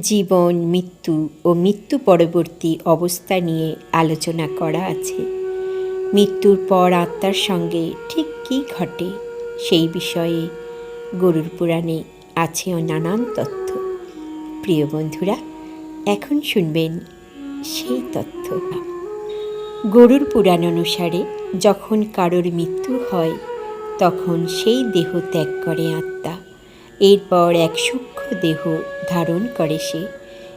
জীবন, মৃত্যু ও মৃত্যু পরবর্তী অবস্থা নিয়ে আলোচনা করা আছে। মৃত্যুর পর আত্মার সঙ্গে ঠিক কী ঘটে সেই বিষয়ে গরুর পুরাণে আছে নানান তথ্য। প্রিয় বন্ধুরা, এখন শুনবেন সেই তথ্য। গরুর পুরাণ অনুসারে যখন কারোর মৃত্যু হয়, তখন সেই দেহ ত্যাগ করে আত্মা। এরপর এক দেহ ধারণ করে সে।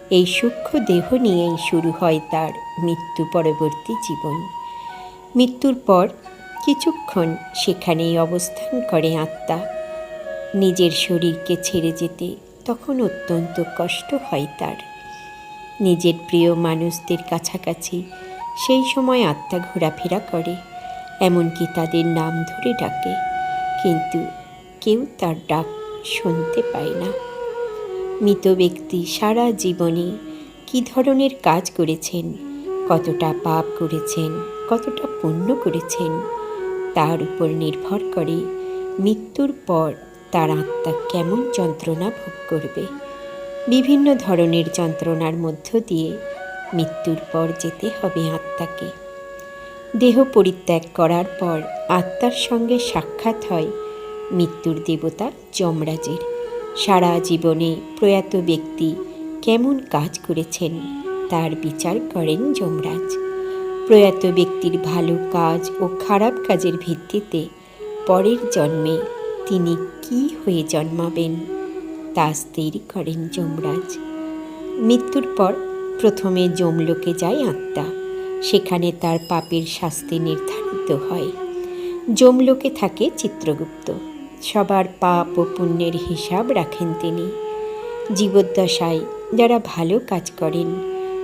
এই সূক্ষ্ম দেহ নিয়েই শুরু হয় তার মৃত্যু পরবর্তী জীবন। মৃত্যুর পর কিছুক্ষণ সেখানেই অবস্থান করে আত্মা। নিজের শরীরকে ছেড়ে যেতে তখন অত্যন্ত কষ্ট হয় তার। নিজের প্রিয় মানুষদের কাছাকাছি সেই সময় আত্মা ঘোরাফেরা করে, এমনকি তাদের নাম ধরে ডাকে, কিন্তু কেউ তার ডাক শুনতে পায় না। মৃত ব্যক্তি সারা জীবনে কী ধরনের কাজ করেছেন, কতটা পাপ করেছেন, কতটা পুণ্য করেছেন, তার উপর নির্ভর করে মৃত্যুর পর তার আত্মা কেমন যন্ত্রণা ভোগ করবে। বিভিন্ন ধরনের যন্ত্রণার মধ্য দিয়ে মৃত্যুর পর যেতে হবে আত্মাকে। দেহ পরিত্যাগ করার পর আত্মার সঙ্গে সাক্ষাৎ হয় মৃত্যুর দেবতা যমরাজের। সারা জীবনে প্রয়াত ব্যক্তি কেমন কাজ করেছেন তার বিচার করেন যমরাজ। প্রয়াত ব্যক্তির ভালো কাজ ও খারাপ কাজের ভিত্তিতে পরের জন্মে তিনি কি হয়ে জন্মাবেন তা স্থির করেন যমরাজ। মৃত্যুর পর প্রথমে যমলোকে যায় আত্মা, সেখানে তার পাপের শাস্তি নির্ধারিত হয়। যমলোকে থাকে চিত্রগুপ্ত। সবার পাপ ও পুণ্যের হিসাব রাখেন তিনি। জীবদ্দশায় যারা ভালো কাজ করেন,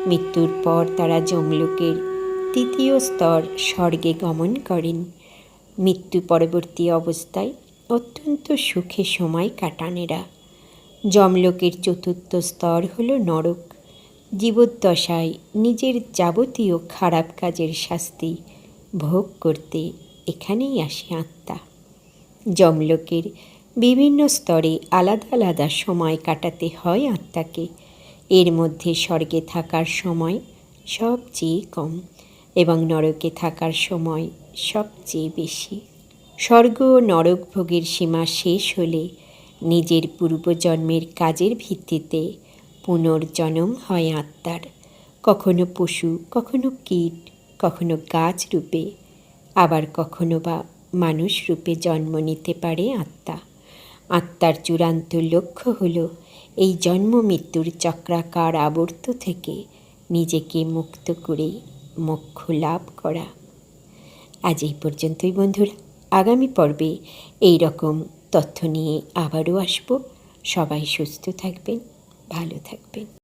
মৃত্যুর পর তারা যমলোকের তৃতীয় স্তর স্বর্গে গমন করেন। মৃত্যু পরবর্তী অবস্থায় অত্যন্ত সুখে সময় কাটানেরা যমলোকের চতুর্থ স্তর হল নরক। জীবদ্দশায় নিজের যাবতীয় খারাপ কাজের শাস্তি ভোগ করতে এখানেই আসে আত্মা। যমলোকের বিভিন্ন স্তরে আলাদা আলাদা সময় কাটাতে হয় আত্মাকে। এর মধ্যে স্বর্গে থাকার সময় সবচেয়ে কম এবং নরকে থাকার সময় সবচেয়ে বেশি। স্বর্গ ও নরক ভোগের সীমা শেষ হলে নিজের পূর্বজন্মের কাজের ভিত্তিতে পুনর্জন্ম হয় আত্মার। কখনো পশু, কখনো কীট, কখনো গাছ রূপে, আবার কখনো বা মানুষ রূপে জন্ম নিতে পারে আত্মা। আত্মার চূড়ান্ত লক্ষ্য হল এই জন্ম মৃত্যুর চক্রাকার আবর্ত থেকে নিজেকে মুক্ত করে মোক্ষ লাভ করা। আজ এই পর্যন্তই বন্ধুরা। আগামী পর্বে এই রকম তথ্য নিয়ে আবারও আসব। সবাই সুস্থ থাকবেন, ভালো থাকবেন।